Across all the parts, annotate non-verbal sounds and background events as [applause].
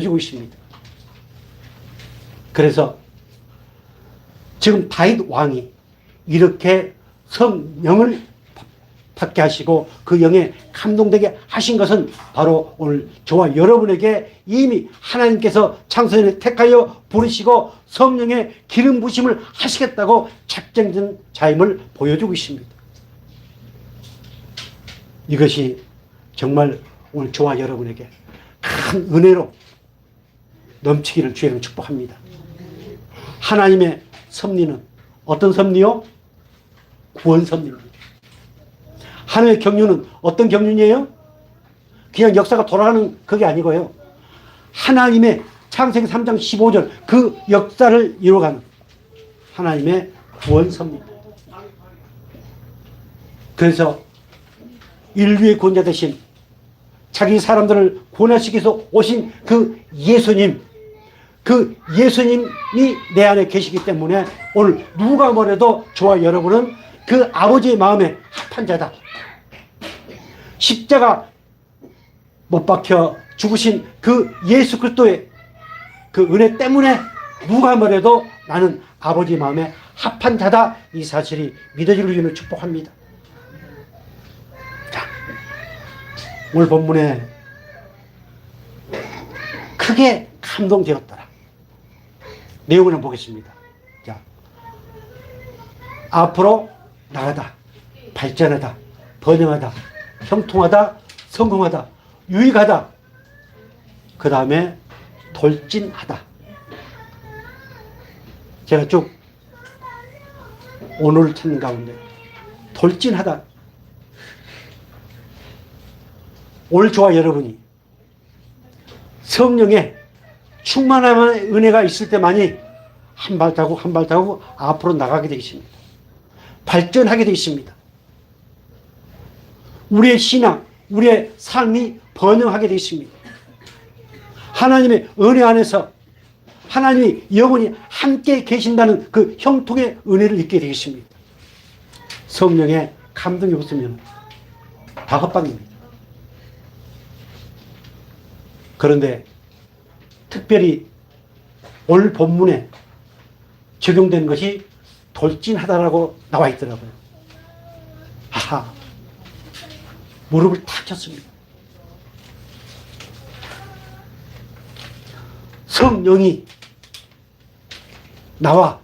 주고 있습니다. 그래서 지금 다윗 왕이 이렇게 성령을 받게 하시고 그 영에 감동되게 하신 것은 바로 오늘 저와 여러분에게 이미 하나님께서 창세전에 택하여 부르시고 성령의 기름 부심을 하시겠다고 작정된 자임을 보여주고 있습니다. 이것이 정말 오늘 저와 여러분에게 큰 은혜로 넘치기를 주의로 축복합니다. 하나님의 섭리는 어떤 섭리요? 구원 섭리입니다. 하나님의 경륜은 어떤 경륜이에요? 그냥 역사가 돌아가는 그게 아니고요. 하나님의 창세기 3장 15절 그 역사를 이루어가는 하나님의 구원 섭리입니다. 그래서 인류의 구원자 대신 자기 사람들을 구원하시기 위해서 오신 그 예수님, 그 예수님이 내 안에 계시기 때문에 오늘 누가 뭐래도 저와 여러분은 그 아버지의 마음에 합한 자다. 십자가 못 박혀 죽으신 그 예수 그리스도의 그 은혜 때문에 누가 뭐래도 나는 아버지 마음에 합한 자다. 이 사실이 믿어지를 위해 축복합니다. 자, 오늘 본문에 크게 감동되었더라. 내용을 한번 보겠습니다. 자, 앞으로 나가다, 발전하다, 번영하다, 형통하다, 성공하다, 유익하다. 그 다음에 돌진하다. 제가 쭉 오늘 찾는 가운데 돌진하다. 오늘 저와 여러분이 성령의 충만한 은혜가 있을 때만이 한 발자국 한 발자국 앞으로 나가게 되어 있습니다. 발전하게 되어 있습니다. 우리의 신앙, 우리의 삶이 번영하게 되어 있습니다. 하나님의 은혜 안에서 하나님이 영원히 함께 계신다는 그 형통의 은혜를 잊게 되겠습니다. 성령의 감동이 없으면 다 헛방입니다. 그런데 특별히 오늘 본문에 적용된 것이 돌진하다라고 나와 있더라고요. 하하. 무릎을 탁 쳤습니다. 성령이 나와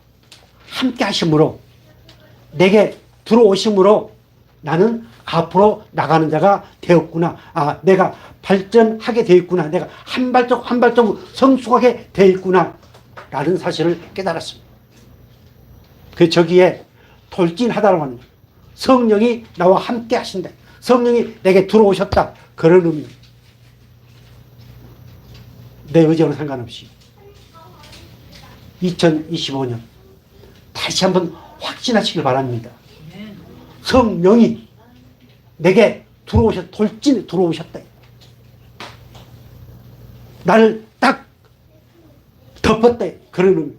함께 하심으로 내게 들어오심으로 나는 앞으로 나가는 자가 되었구나. 아, 내가 발전하게 되었구나. 내가 한 발짝 한 발짝 성숙하게 되었구나. 라는 사실을 깨달았습니다. 그 저기에 돌진하다라고 하는 거예요. 성령이 나와 함께 하신다. 성령이 내게 들어오셨다. 그런 의미입니다. 내 의지와는 상관없이 2025년 다시 한번 확신하시길 바랍니다. 성령이 내게 들어오셨, 돌진 들어오셨다. 나를 딱. 그런 의미.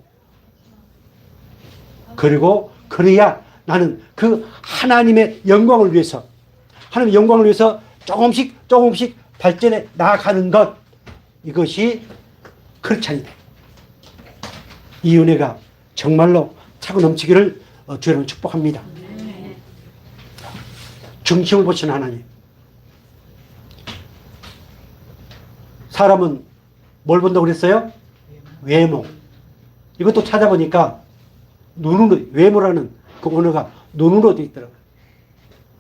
그리고 그래야 나는 그 하나님의 영광을 위해서 하나님의 영광을 위해서 조금씩 조금씩 발전해 나아가는 것 이것이 크리스찬이다. 이 은혜가 정말로 차고 넘치기를 어, 주여러분 축복합니다. 중심을 보시는 하나님. 사람은 뭘 본다고 그랬어요? 외모. 이것도 찾아보니까 눈으로, 외모라는 그 언어가 눈으로 되어 있더라고요.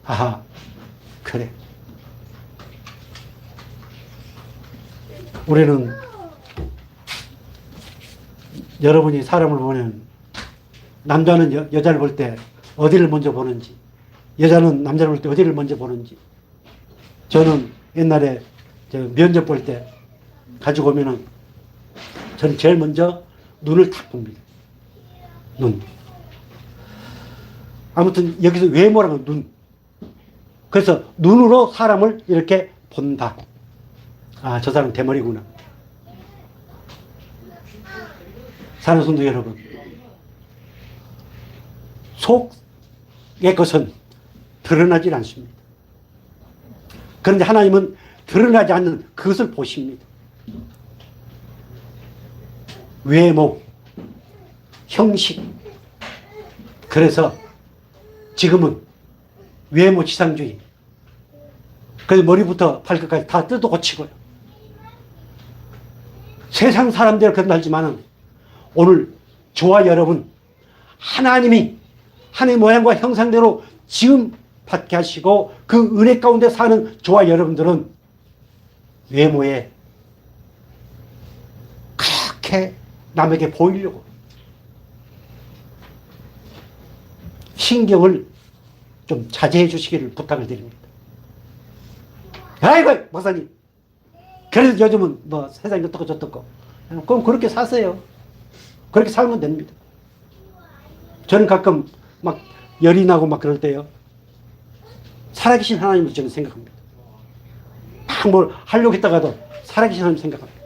아하, 그래. 우리는 여러분이 사람을 보면 남자는 여, 여자를 볼 때 어디를 먼저 보는지 여자는 남자를 볼 때 어디를 먼저 보는지 저는 옛날에 저 면접 볼 때 가지고 오면은 저는 제일 먼저 눈을 탁 봅니다. 눈. 아무튼 여기서 외모라는 눈. 그래서 눈으로 사람을 이렇게 본다. 아, 저 사람 대머리구나. 사는 성도 여러분. 속의 것은 드러나질 않습니다. 그런데 하나님은 드러나지 않는 그것을 보십니다. 외모, 형식. 그래서 지금은 외모 지상주의. 그래서 머리부터 발끝까지 다 뜯어 고치고요. 세상 사람들 그런다지만은 오늘 저와 여러분 하나님이 하나님 모양과 형상대로 지음 받게 하시고 그 은혜 가운데 사는 저와 여러분들은 외모에 그렇게 남에게 보이려고 신경을 좀 자제해 주시기를 부탁을 드립니다. 아이고, 목사님. 그래서 요즘은 뭐 세상이 어떻고 저떻고. 그럼 그렇게 사세요. 그렇게 살면 됩니다. 저는 가끔 막 열이 나고 막 그럴 때요. 살아계신 하나님을 저는 생각합니다. 막 뭘 하려고 했다가도 살아계신 하나님 생각합니다.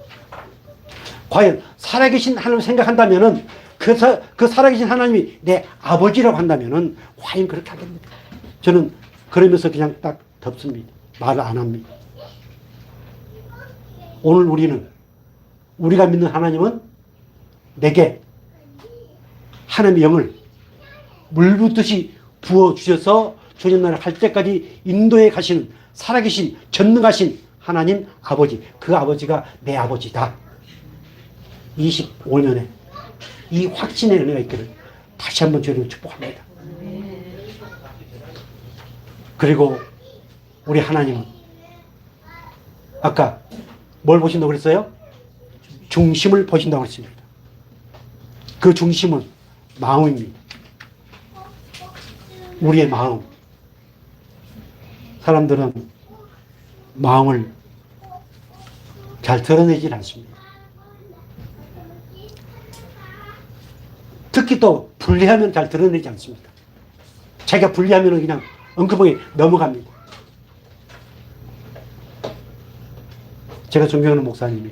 과연 살아계신 하나님을 생각한다면은 그, 사, 그 살아계신 하나님이 내 아버지라고 한다면은 과연 그렇게 하겠습니까? 저는 그러면서 그냥 딱 덮습니다. 말을 안 합니다. 오늘 우리는 우리가 믿는 하나님은 내게 하나님의 영을 물 붓듯이 부어 주셔서 주님 나라 할 때까지 인도에 가시는 살아계신 전능하신 하나님 아버지 그 아버지가 내 아버지다. 25년에 이 확신의 은혜가 있기를 다시 한번 주님 축복합니다. 그리고 우리 하나님은 아까 뭘 보신다고 그랬어요? 중심을 보신다고 했습니다. 그 중심은 마음입니다. 우리의 마음. 사람들은 마음을 잘 드러내질 않습니다. 특히 또 분리하면 잘 드러내지 않습니다. 자기가 분리하면 그냥 엉큼하게 넘어갑니다. 제가 존경하는 목사님이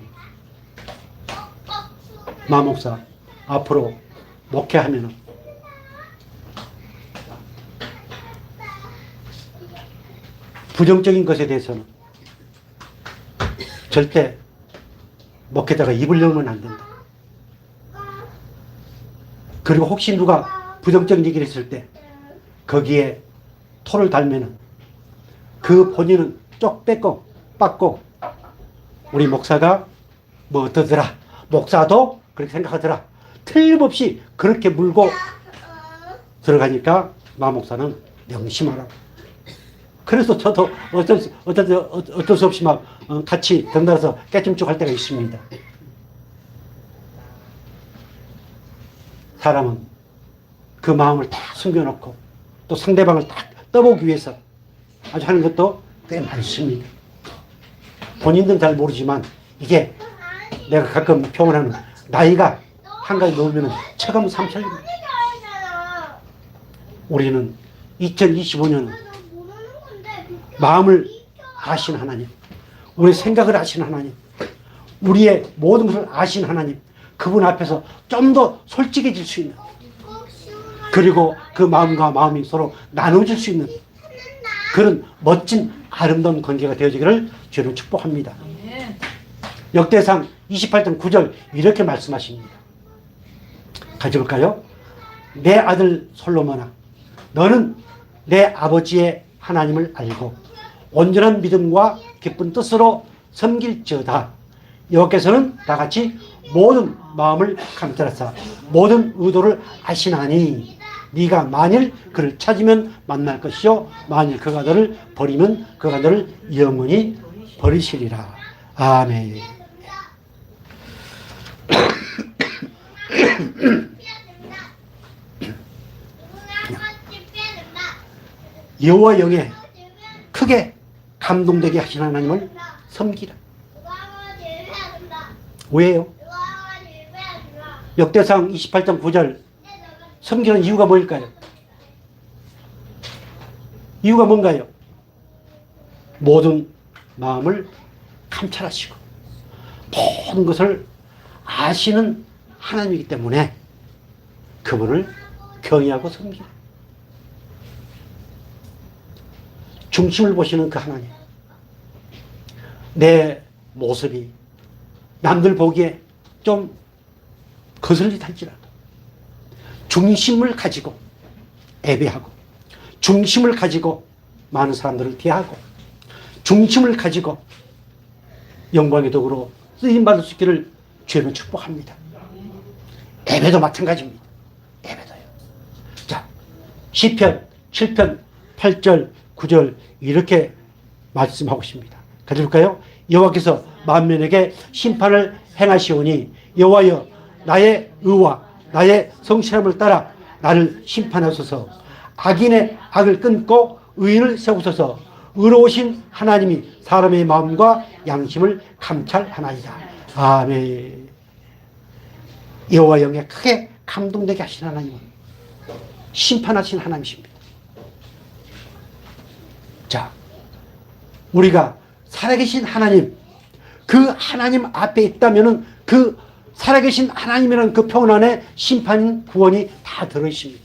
마 목사 앞으로 목회하면은 부정적인 것에 대해서는 절대 목회자가 입을 열면 안 된다. 그리고 혹시 누가 부정적인 얘기를 했을 때 거기에 토를 달면은 그 본인은 쪽 뺏고 빠고 우리 목사가 뭐 어떠더라? 목사도 그렇게 생각하더라. 틀림없이 그렇게 물고 들어가니까 마 목사는 명심하라. 그래서 저도 어쩔 수, 어쩔, 수- 어쩔 수 없이 막 어, 같이 덩달아서 깨짐쭉 할 때가 있습니다 사람은 그 마음을 다 숨겨놓고 또 상대방을 딱 떠보기 위해서 아주 하는 것도 꽤 많습니다. 본인들은 잘 모르지만 이게 내가 가끔 표현하는 나이가 한 가지 넘으면 체감 삼천입니다. 우리는 2025년은 마음을 아신 하나님, 우리 생각을 아신 하나님, 우리의 모든 것을 아신 하나님, 그분 앞에서 좀 더 솔직해질 수 있는, 그리고 그 마음과 마음이 서로 나눠질 수 있는 그런 멋진 아름다운 관계가 되어지기를 주로 축복합니다. 역대상 28장 9절 이렇게 말씀하십니다. 가져볼까요? 내 아들 솔로몬아, 너는 내 아버지의 하나님을 알고 온전한 믿음과 기쁜 뜻으로 섬길지어다. 여호께서는 다 같이 모든 마음을 감찰하사 모든 의도를 아시나니 네가 만일 그를 찾으면 만날 것이요 만일 그가 너를 버리면 그가 너를 영원히 버리시리라. 아멘. [coughs] 여호와 영에 크게 감동되게 하신 하나님을 섬기라. 왜요? 역대상 28장 9절 섬기는 이유가 뭘까요? 이유가 뭔가요? 모든 마음을 감찰하시고 모든 것을 아시는 하나님이기 때문에 그분을 경외하고 섬기라. 중심을 보시는 그 하나님. 내 모습이 남들 보기에 좀 거슬리 탈지라도 중심을 가지고 예배하고 중심을 가지고 많은 사람들을 대하고 중심을 가지고 영광의 도구로 쓰임 받을 수 있기를 주님은 축복합니다. 예배도 마찬가지입니다. 예배도요. 자, 시편 7편 8절 9절 이렇게 말씀하고 있습니다. 가져볼까요? 여호와께서 만면에게 심판을 행하시오니 여호와여 나의 의와 나의 성실함을 따라 나를 심판하소서 악인의 악을 끊고 의인을 세우소서 의로우신 하나님이 사람의 마음과 양심을 감찰하나이다. 아멘. 여호와 영에 크게 감동되게 하신 하나님은 심판하신 하나님이십니다. 자, 우리가 살아계신 하나님, 그 하나님 앞에 있다면은 그 살아계신 하나님이라는 그 평온 안에 심판, 구원이 다 들어있습니다.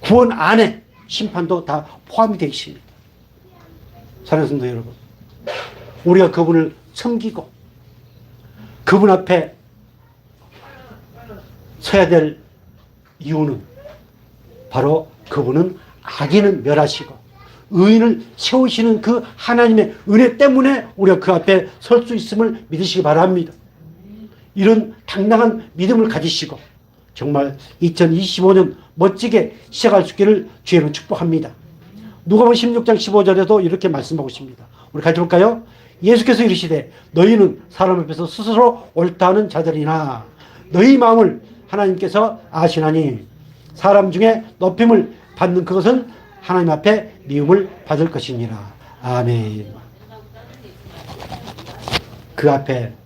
구원 안에 심판도 다 포함이 되어 있습니다. 사랑하는 여러분, 우리가 그분을 섬기고 그분 앞에 서야 될 이유는 바로 그분은 악인을 멸하시고 의인을 세우시는 그 하나님의 은혜 때문에 우리가 그 앞에 설 수 있음을 믿으시기 바랍니다. 이런 당당한 믿음을 가지시고 정말 2025년 멋지게 시작할 수 있기를 주의로 축복합니다. 누가복음 16장 15절에도 이렇게 말씀하고 있습니다. 우리 같이 볼까요? 예수께서 이르시되 너희는 사람 앞에서 스스로 옳다는 자들이나 너희 마음을 하나님께서 아시나니 사람 중에 높임을 받는 그것은 하나님 앞에 미움을 받을 것이니라. 아멘. 그 앞에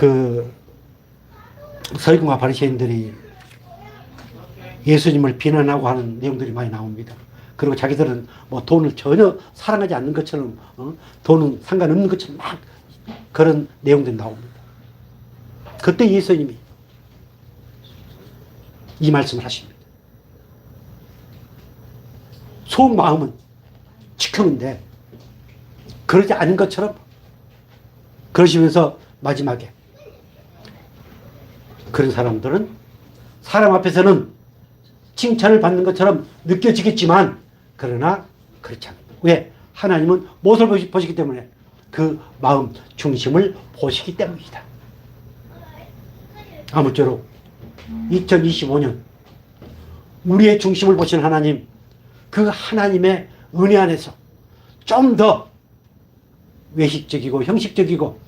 그 서기관과 바리새인들이 예수님을 비난하고 하는 내용들이 많이 나옵니다. 그리고 자기들은 뭐 돈을 전혀 사랑하지 않는 것처럼 어? 돈은 상관없는 것처럼 막 그런 내용들이 나옵니다. 그때 예수님이 이 말씀을 하십니다. 속 마음은 지켜인데 그러지 않은 것처럼 그러시면서 마지막에 그런 사람들은 사람 앞에서는 칭찬을 받는 것처럼 느껴지겠지만 그러나 그렇지 않습니다. 왜? 하나님은 무엇을 보시- 보시기 때문에 그 마음 중심을 보시기 때문이다. 아무쪼록 2025년 우리의 중심을 보시는 하나님 그 하나님의 은혜 안에서 좀 더 외식적이고 형식적이고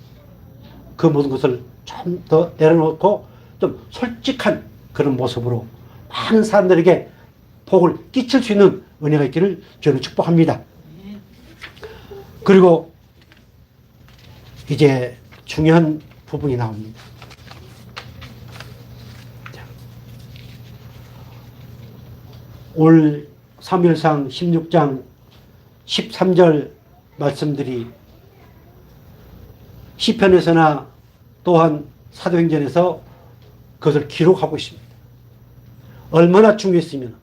그 모든 것을 좀 더 내려놓고 좀 솔직한 그런 모습으로 많은 사람들에게 복을 끼칠 수 있는 은혜가 있기를 저는 축복합니다. 그리고 이제 중요한 부분이 나옵니다. 자. 올 3일상 16장 13절 말씀들이 시편에서나 또한 사도행전에서 그것을 기록하고 있습니다. 얼마나 중요했으면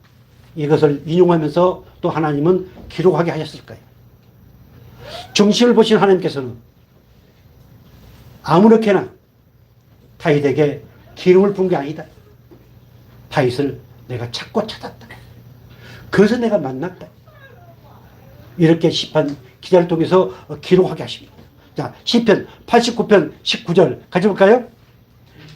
이것을 인용하면서 또 하나님은 기록하게 하셨을까요? 중심을 보신 하나님께서는 아무렇게나 다윗에게 기름을 분게 아니다. 다윗을 내가 찾고 찾았다. 그래서 내가 만났다. 이렇게 시편 기자를 통해서 기록하게 하십니다. 자, 시편 89편 19절 가져볼까요?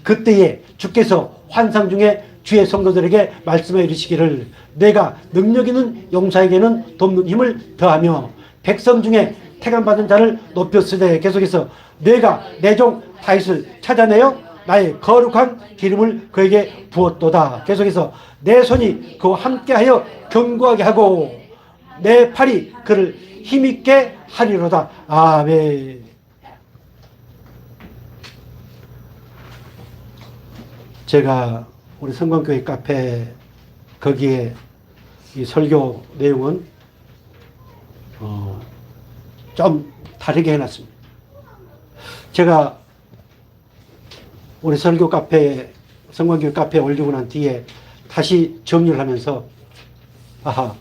그때에 주께서 환상 중에 주의 성도들에게 말씀해 이르시기를 내가 능력 있는 용사에게는 돕는 힘을 더하며 백성 중에 태감받은 자를 높였으되 계속해서 내가 내 종 다윗을 찾아내어 나의 거룩한 기름을 그에게 부었도다. 계속해서 내 손이 그와 함께하여 견고하게 하고 내 팔이 그를 힘있게 하리로다. 아멘. 제가 우리 성광교회 카페 거기에 이 설교 내용은 어, 좀 다르게 해놨습니다. 제가 우리 설교 카페 성광교회 카페에 올리고 난 뒤에 다시 정리를 하면서 아하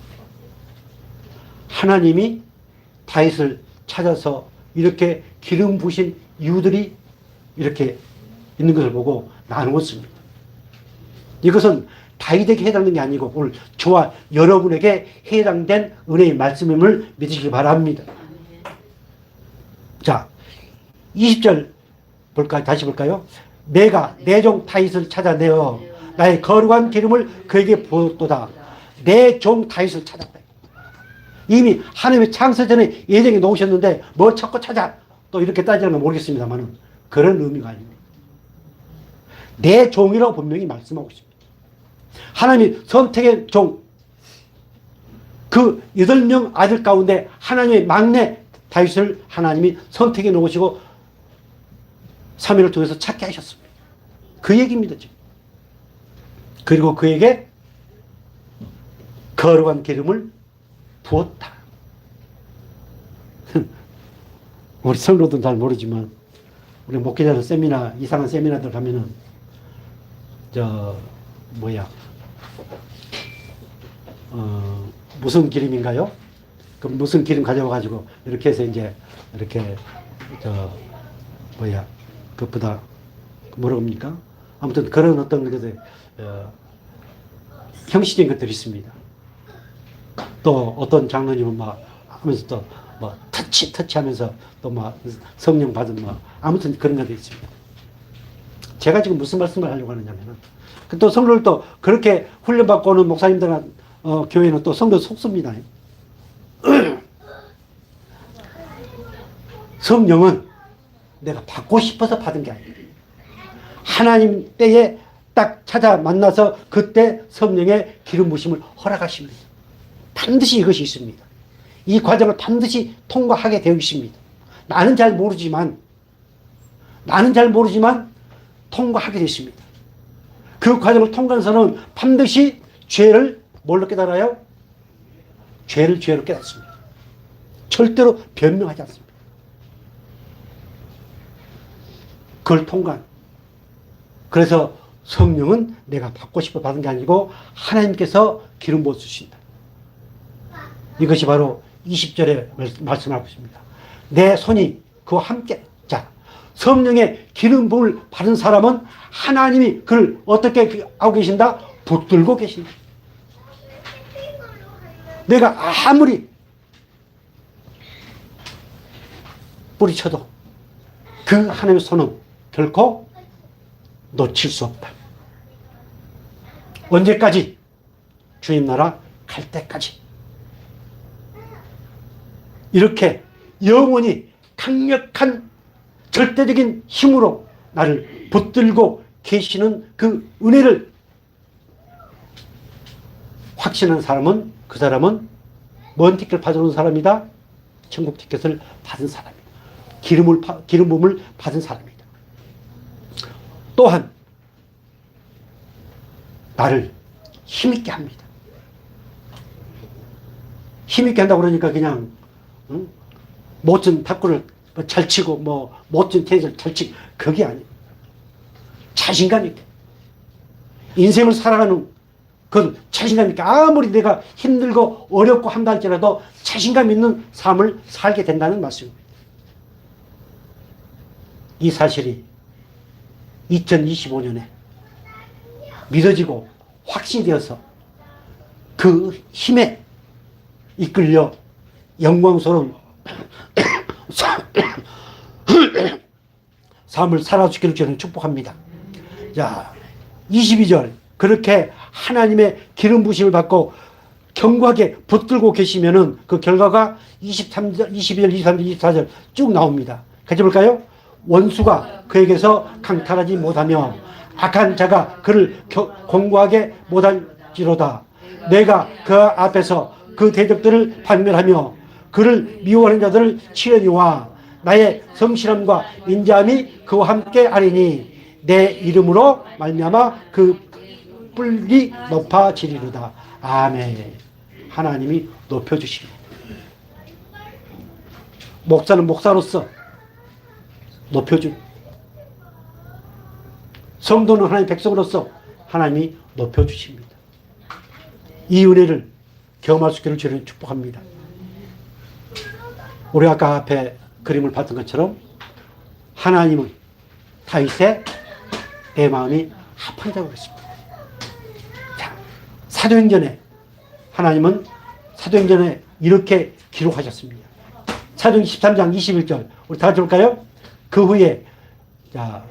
하나님이 다윗을 찾아서 이렇게 기름 부신 이유들이 이렇게 있는 것을 보고 나누었습니다. 이것은 다윗에게 해당되는 게 아니고 오늘 저와 여러분에게 해당된 은혜의 말씀임을 믿으시기 바랍니다. 자, 20절 볼까요? 다시 볼까요? 내가 내종 다윗을 찾아내어 나의 거룩한 기름을 그에게 부었도다. 내 종 다윗을 찾았다. 이미 하나님의 창세 전에 예정에 놓으셨는데 뭐 찾고 찾아 또 이렇게 따지는 건 모르겠습니다만은 그런 의미가 아닙니다. 내 종이라고 분명히 말씀하고 있습니다. 하나님이 선택의 종, 그 여덟 명 아들 가운데 하나님의 막내 다윗을 하나님이 선택해 놓으시고 3일을 통해서 찾게 하셨습니다. 그 얘기입니다, 지금. 그리고 그에게 거룩한 기름을 부었다. [laughs] 우리 성도들은 잘 모르지만, 우리 목회자들 세미나, 이상한 세미나들 가면은, 저, 뭐야, 어, 무슨 기름인가요? 그 무슨 기름 가져와가지고, 이렇게 해서 이제, 이렇게, 저, 뭐야, 그것보다, 뭐라고 합니까? 아무튼 그런 어떤 것들, 어, 형식적인 것들이 있습니다. 또 어떤 장로님은 막 하면서 또뭐 터치 터치 하면서 또 막 성령 받은 뭐 아무튼 그런 것도 있습니다. 제가 지금 무슨 말씀을 하려고 하느냐면은 그또 성도를 또 그렇게 훈련받고 오는 목사님들 어, 교회는 또 성도 속습니다. [clears throat] 성령은 내가 받고 싶어서 받은 게 아닙니다. 하나님 때에 딱 찾아 만나서 그때 성령의 기름 부심을 허락하십니다. 반드시 이것이 있습니다. 이 과정을 반드시 통과하게 되어 있습니다. 나는 잘 모르지만, 나는 잘 모르지만 통과하게 되십니다. 그 과정을 통과한 사람은 반드시 죄를 뭘로 깨달아요? 죄를 죄로 깨닫습니다. 절대로 변명하지 않습니다. 그걸 통과한. 그래서 성령은 내가 받고 싶어 받은 게 아니고 하나님께서 기름 부어 주신다. 이것이 바로 20절에 말씀하고 있습니다. 내 손이 그와 함께 자 성령의 기름 부음을 받은 사람은 하나님이 그를 어떻게 하고 계신다? 붙들고 계신다. 내가 아무리 뿌리쳐도 그 하나님의 손은 결코 놓칠 수 없다. 언제까지? 주님 나라 갈 때까지. 이렇게 영원히 강력한 절대적인 힘으로 나를 붙들고 계시는 그 은혜를 확신하는 사람은 그 사람은 뭔 티켓을 받아온 사람이다? 천국 티켓을 받은 사람이다. 기름을 파- 기름 부음을 받은 사람이다. 또한 나를 힘있게 합니다. 힘있게 한다고 그러니까 그냥 응? 멋진 탁구를 뭐 잘 치고 뭐 멋진 테니스를 잘 치고 그게 아니에요. 자신감 있게 인생을 살아가는 그 자신감 있게 아무리 내가 힘들고 어렵고 한다 할지라도 자신감 있는 삶을 살게 된다는 말씀입니다. 이 사실이 2025년에 믿어지고 확신되어서 그 힘에 이끌려 영광스러운 [coughs] 삶을 살아주기를 저는 축복합니다. 자, 22절. 그렇게 하나님의 기름 부심을 받고 견고하게 붙들고 계시면은 그 결과가 23절, 22절, 23절, 24절 쭉 나옵니다. 같이 볼까요? 원수가 그에게서 강탈하지 못하며 악한 자가 그를 겨- 공고하게 못할지로다. 내가 그 앞에서 그 대적들을 판멸하며 그를 미워하는 자들을 치려니와 나의 성실함과 인자함이 그와 함께 하리니 내 이름으로 말미암아 그 뿔이 높아지리로다. 아멘. 하나님이 높여주십니다. 목사는 목사로서 높여준 성도는 하나님 백성으로서 하나님이 높여주십니다. 이 은혜를 경험할 수 있기를 저는 축복합니다. 우리 아까 앞에 그림을 봤던 것처럼 하나님은 다윗의 내 마음이 합한다고 그랬습니다. 자, 사도행전에 하나님은 사도행전에 이렇게 기록하셨습니다. 사도행 13장 21절 우리 다 같이 볼까요? 그 후에 자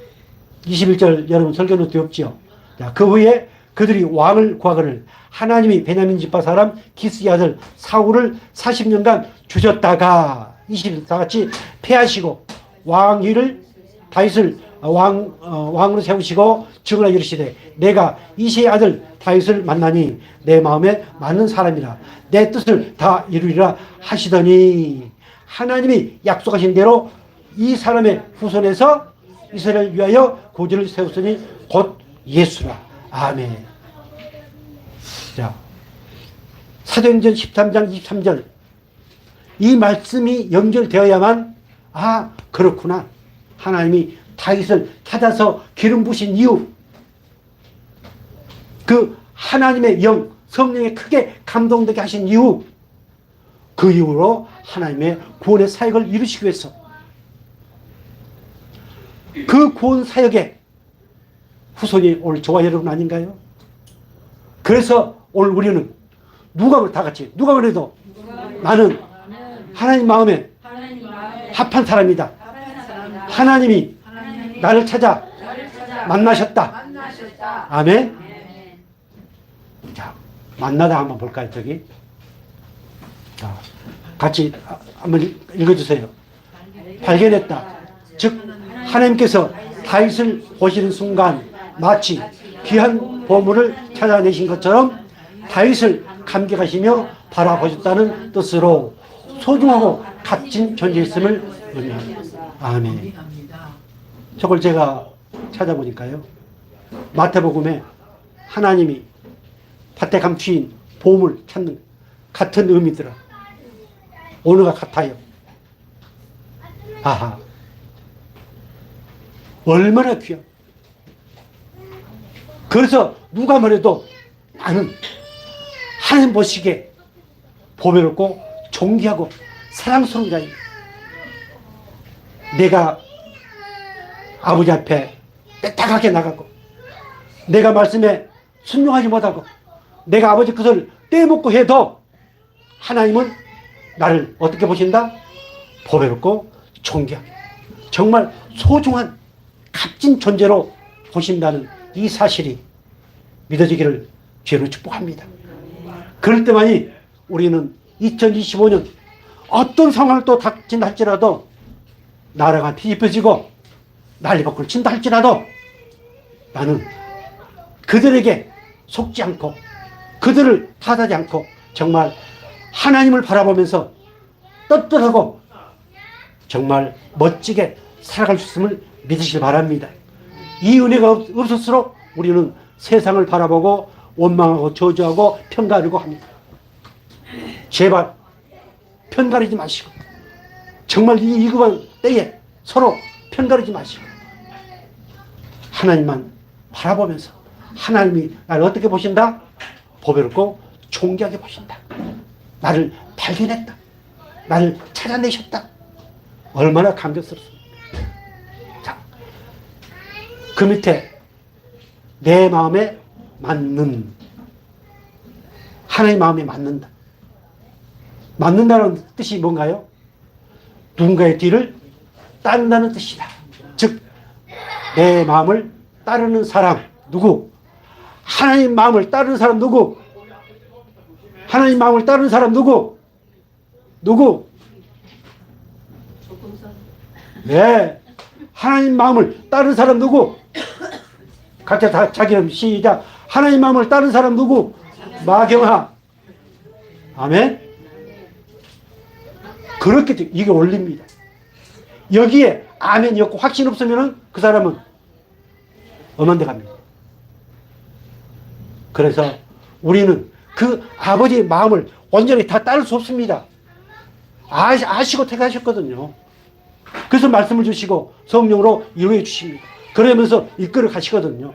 21절 여러분 설교 노트 없지요? 자, 그 후에 그들이 왕을 구하거늘 하나님이 베냐민 집파 사람 기스의 아들 사울을 40년간 주셨다가 20다 같이 패하시고 왕위를 다윗을 왕 어, 왕으로 세우시고 증언하 이르시되 내가 이세의 아들 다윗을 만나니 내 마음에 맞는 사람이라 내 뜻을 다 이루리라 하시더니 하나님이 약속하신 대로 이 사람의 후손에서 이스라엘 위하여 고지를 세웠으니 곧 예수라. 아멘. 자, 사도행전 13장 23절. 이 말씀이 연결되어야만 아 그렇구나. 하나님이 다윗을 찾아서 기름 부신 이유. 그 하나님의 영, 성령에 크게 감동되게 하신 이유. 그 이후로 하나님의 구원의 사역을 이루시기 위해서 그 구원 사역에 후손이 오늘 저와 여러분 아닌가요? 그래서 오늘 우리는 누가 다 같이 누가 그래도 나는 하나님 마음에 하나님 마음에 합한 사람이다. 하나님이 나를 찾아 만나셨다. 아멘. 자, 만나다 한번 볼까요, 저기? 자, 같이 아, 한번 읽어주세요. 발견했다. 즉, 하나님께서 다윗을 보시는 순간 마치 귀한 보물을 찾아내신 것처럼 다윗을 감격하시며 바라보셨다는 뜻으로 소중하고 값진 존재였음을 의미합니다. 아멘. 저걸 제가 찾아보니까요. 마태복음에 하나님이 밭에 감추인 보물 찾는 같은 의미더라. 오늘과 같아요. 아하. 얼마나 귀한. 그래서 누가 뭐래도 나는 하나님 보시기에 보배롭고 존귀하고 사랑스러운 자입 내가 아버지 앞에 빼딱하게 나가고 내가 말씀에 순종하지 못하고 내가 아버지 것을 떼먹고 해도 하나님은 나를 어떻게 보신다? 보배롭고 존귀하게 정말 소중한 값진 존재로 보신다는 이 사실이 믿어지기를 죄로 축복합니다. 그럴 때만이 우리는 2025년 어떤 상황을 또 닥친다 할지라도 나라가 뒤집혀지고 난리법을 친다 할지라도 나는 그들에게 속지 않고 그들을 탓하지 않고 정말 하나님을 바라보면서 떳떳하고 정말 멋지게 살아갈 수 있음을 믿으시길 바랍니다. 이 은혜가 없- 없을수록 우리는 세상을 바라보고 원망하고 저주하고 편가르고 합니다. 제발 편가르지 마시고 정말 이 이급한 때에 서로 편가르지 마시고 하나님만 바라보면서 하나님이 나를 어떻게 보신다? 보배롭고 존귀하게 보신다. 나를 발견했다. 나를 찾아내셨다. 얼마나 감격스럽습니까? 자, 그 밑에 내 마음에 맞는 하나님 마음에 맞는다. 맞는다는 뜻이 뭔가요? 누군가의 뒤를 따른다는 뜻이다. 즉, 내 마음을 따르는 사람 누구? 하나님 마음을 따르는 사람 누구? 하나님 마음을 따르는 사람 누구? 누구? 네. 하나님 마음을 따르는 사람 누구? 각자 다 자기 시작. 하나님 마음을 따르는 사람 누구? 마경하. 아멘. 그렇게 돼- 이게 올립니다. 여기에 아멘이 없고 확신 없으면은 그 사람은 엄한 데 갑니다. 그래서 우리는 그 아버지의 마음을 온전히 다 따를 수 없습니다. 아, 아시고 택하셨거든요. 그래서 말씀을 주시고 성령으로 이루어 주십니다. 그러면서 이끌어 가시거든요.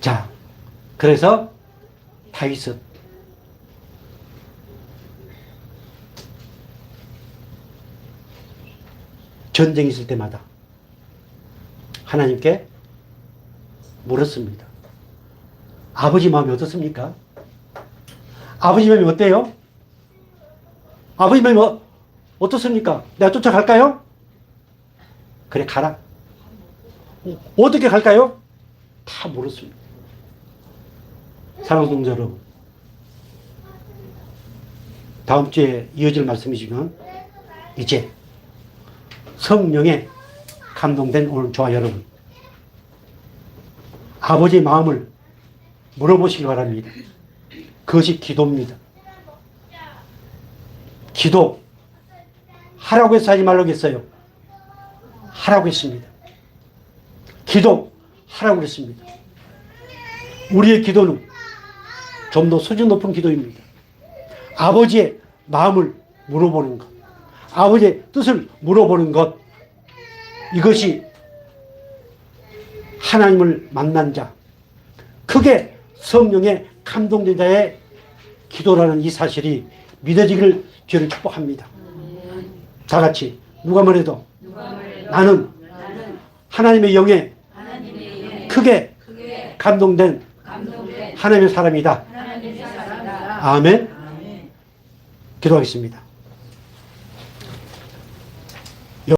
자, 그래서 다윗은 전쟁이 있을 때마다 하나님께 물었습니다. 아버지 마음이 어떻습니까? 아버지 마음이 어때요? 아버지 마음이 어, 어떻습니까? 내가 쫓아갈까요? 그래, 가라. 어떻게 갈까요? 다 물었습니다. 사랑하는 동자 여러분. 다음 주에 이어질 말씀이지만, 이제 성령에 감동된 오늘 저와 여러분. 아버지의 마음을 물어보시기 바랍니다. 그것이 기도입니다. 기도. 하라고 해서 하지 말라고 했어요. 하라고 했습니다. 기도. 하라고 했습니다. 우리의 기도는 좀 더 수준 높은 기도입니다. 아버지의 마음을 물어보는 것. 아버지의 뜻을 물어보는 것. 이것이 하나님을 만난 자, 크게 성령의 감동된 자의 기도라는 이 사실이 믿어지기를 주를 축복합니다. 다 같이 누가 말해도 나는 하나님의 영에 크게 감동된 하나님의 사람이다. 아멘. 아멘. 기도하겠습니다.